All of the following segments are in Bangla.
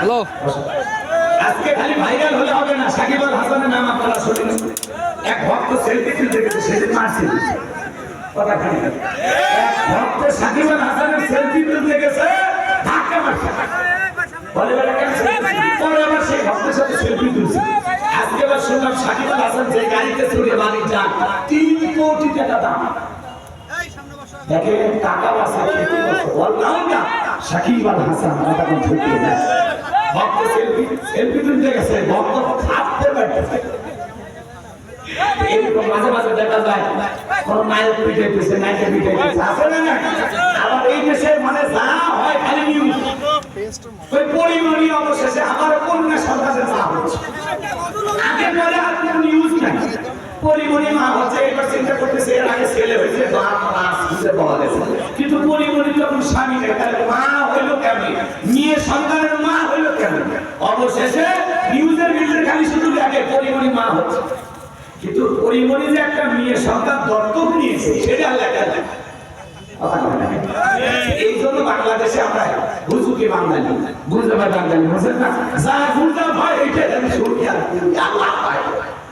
হ্যালো। আজকে খালি ভাইরাল হলে হবে না, সাকিব আল হাসানের নাম আপনারা শুনলেন এক ভক্ত সেলফি তুলতে গেছে, সেদিন মারছে কথা খালি। এক ভক্ত সাকিব আল হাসানের সেলফি তুলতে গেছে, ধাক্কা মারছে। বলে বলে পরে আবার সেই ভক্তের সাথে সেলফি তুলছে। আজকে আবার শুনলাম সাকিব আল হাসান যে গাড়িতে চড়ে বাড়ি যান, তিন কোটি টাকা দাম। দেখেন, টাকা বাসা খেতে বসে বললাম না সাকিব আল হাসান, কথা ঠকিয়ে না। ভক্ত ভক্ত মাঝে মাঝে দেখা যায় না আবার এই দেশে মানে যা হয় খালি নিউজ ওই পরিমণি অবশেষে আমার কন্যা সন্তানের মা হচ্ছে। আগে পরে আর পরিমণি মা হচ্ছে এবার চিন্তা করতেছে কিন্তু পরিমণি স্বামী নেই তাহলে মা হইল সন্তানের মা হইল কেমন? অবশেষে শুধু মা হচ্ছে। কিন্তু পরিমণি যে একটা মেয়ে সন্তান দত্তক নিয়েছে সেটা লেখা বলে এই জন্য বাংলাদেশে আমরা হুজুকে বাঙালি পারি বাঙালি বুঝলেন না? যা বুঝতে হয় আমি শুনি আর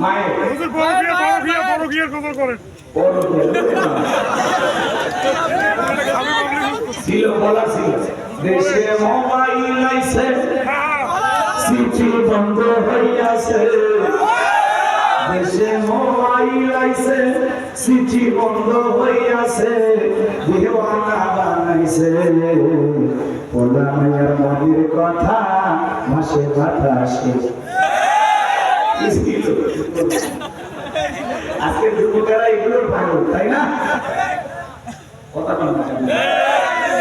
মায়ের হুজুর বড়। গিয়ে বড় গিয়ে বড় গিয়ে কবর করেন। ছিল বলা ছিল দেশে মোবাইল আইছে। চিঠি বন্ধ হইয়াছে। দেশে মোবাইল আইছে চিঠি বন্ধ হইয়াছে। দেওয়ানা বানাইছে। পোলা মায়ের মনের কথা মাসে বাতাসে আজকের যুবকেরা এগুলোর পাগল তাই না?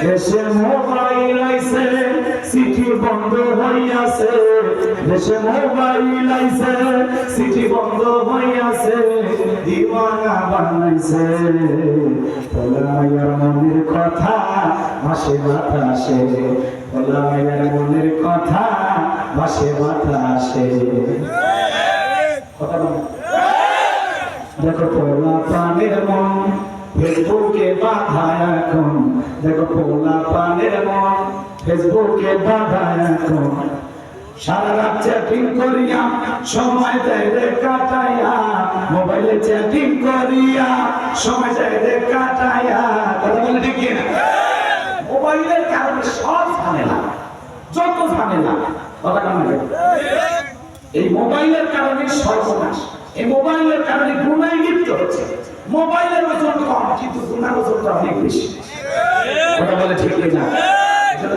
দেশে মোবাইল আইছে চিঠি বন্ধ হইয়াছে। দেশে মোবাইল আইছে চিঠি বন্ধ হইয়াছে। দিওয়ানা বানাইছে। পোলামাইয়ার মনের কথা মাসে বাতাসে পোলামাইয়ার মনের কথা মাসে বাতাসে দেখো পোলা পানের মন, ফেসবুকে বাধা এখন। দেখো পোলা পানের মন, ফেসবুকে বাধা এখন। সারা রাত চ্যাটিং করিয়া, সময় দেয় রে কাটাইয়া। মোবাইলে চ্যাটিং করিয়া, সময় দেয় রে কাটাইয়া। কথা বলে ঠিক মোবাইলের কারণে সব ঝামেলা, যত ঝামেলা, কথা কেমন এই মোবাইলের কারণে সর্বনাশ। এই মোবাইলের কারণে গুণায় লিপ্ত হচ্ছে। মোবাইলের ওজন কম, কিন্তু গুণার ওজনটা অনেক বেশি। কথা বলে ঠিক না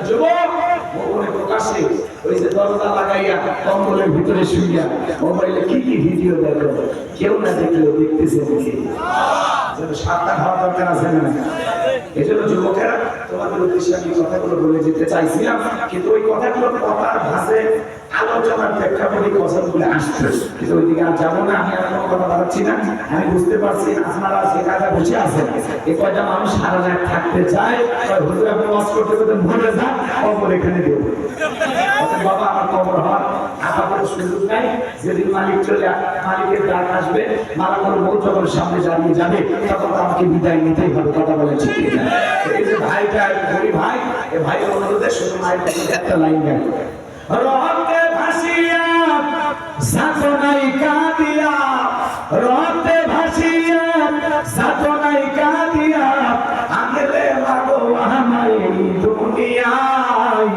যুবক, মোবাইলে প্রকাশে ওই যে দরজা লাগাইয়া কম্বলের ভিতরে শুইয়া মোবাইলে কি কি ভিডিও দেখো? কেউ না দেখলেও দেখতেছে দেখে যেন সাতটা খাওয়া দরকার আছে না? এই জন্য যুবকেরা, তোমাদের উদ্দেশ্যে আমি কথাগুলো বলে যেতে চাইছিলাম, কিন্তু ওই কথাগুলো কথার ভাষে আমি বুঝতে পারছি আপনারা সে কাজে বসে আছেন এই কয়টা মানুষ সারা রাত থাকতে কয়, হুজুর, আপনি করতে করতে মরে যান, কবর এখানে দেবো। বাবা, আমার কবর হওয়ার মালিক চলে মালিকের ডাক আসবে, মালাকুল মৌত সামনে দাঁড়িয়ে যাবে আমাকে বিদায় কথা বলে ভাই ভাই অনুরোধে একটা লাইন ভাসিয়া সাধনাই কাঁদিয়া, রক্তে ভাসিয়া সাধনাই কাঁদিয়া আগলে লাগো আমায় দুনিয়ায়।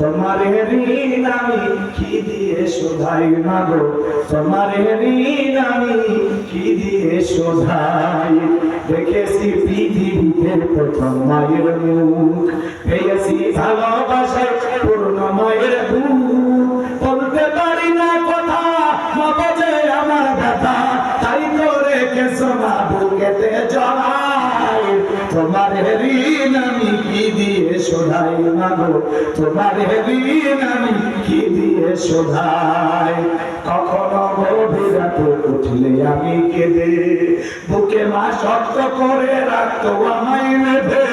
তোমার ঋণ আমি কি দিয়ে শোধাই মাগো? তোমার ঋণ আমি কি দিয়ে শোধাই? দেখেছি পৃথিবীতে প্রথম মায়ের মুখ, পেয়েছি ভালোবাসায় পূর্ণ মায়ের বুক কেসো না বুকেতে জড়াই, তোমার ঋণ আমি কি দিয়ে শোধাই মাগো? তোমার ঋণ আমি কি দিয়ে শোধাই? কখনো গভীর রাতে উঠলে আমি কেঁদে, বুকে মা শক্ত করে রাখতো, আমায় বেঁধে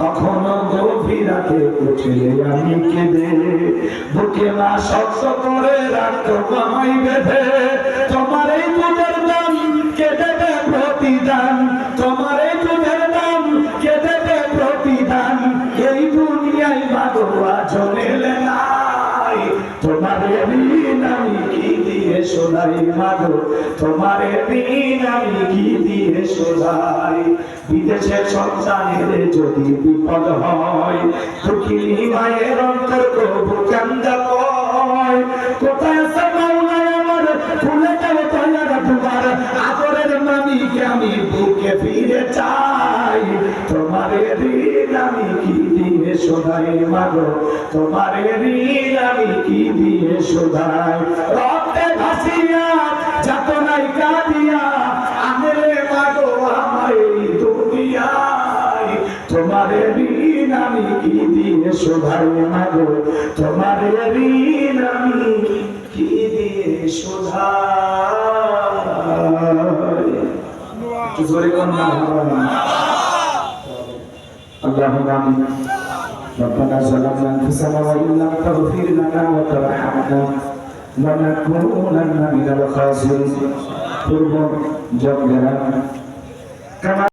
কখনো গভীর রাতে উঠলে আমি কেঁদে, বুকে মা শক্ত করে রাখতো, আমায় বেঁধে প্রতিদান তোমার দুধের দাম কে দেবে প্রতিদান। এই দুনিয়ায় মাগোয়া চলে নাই। তোমার ঋণ আমি কি দিয়ে শোনাই মাগো? তোমার ঋণ আমি কি দিয়ে শোনাই বিদেশের সন্তানের যদি বিপদ হয়, দুঃখিনী মায়ের অন্তর কবু কান্দা কয় কোথায় আছে মাওলায় আমার খুলে যাবে আমি বুকে ফিরে চাই। তোমার ঋণ আমি কি দিয়ে শোনাই মাগো? তোমার ঋণ আমি কি দিয়ে শোধাই? রক্তে ভাসিয়া যাত নাই কাঁদিয়া আনলে মাগো আমায় দুনিয়ায়। তোমার ঋণ আমি কি দিয়ে শোধাই মাগো? তোমার ঋণ আমি কি দিয়ে শোধাই? জোরে কর না اللهم آمين ربنا ظلمنا انفسنا وان لم تغفر لنا وترحمنا لنكونن من الخاسرين قرب جبنا كما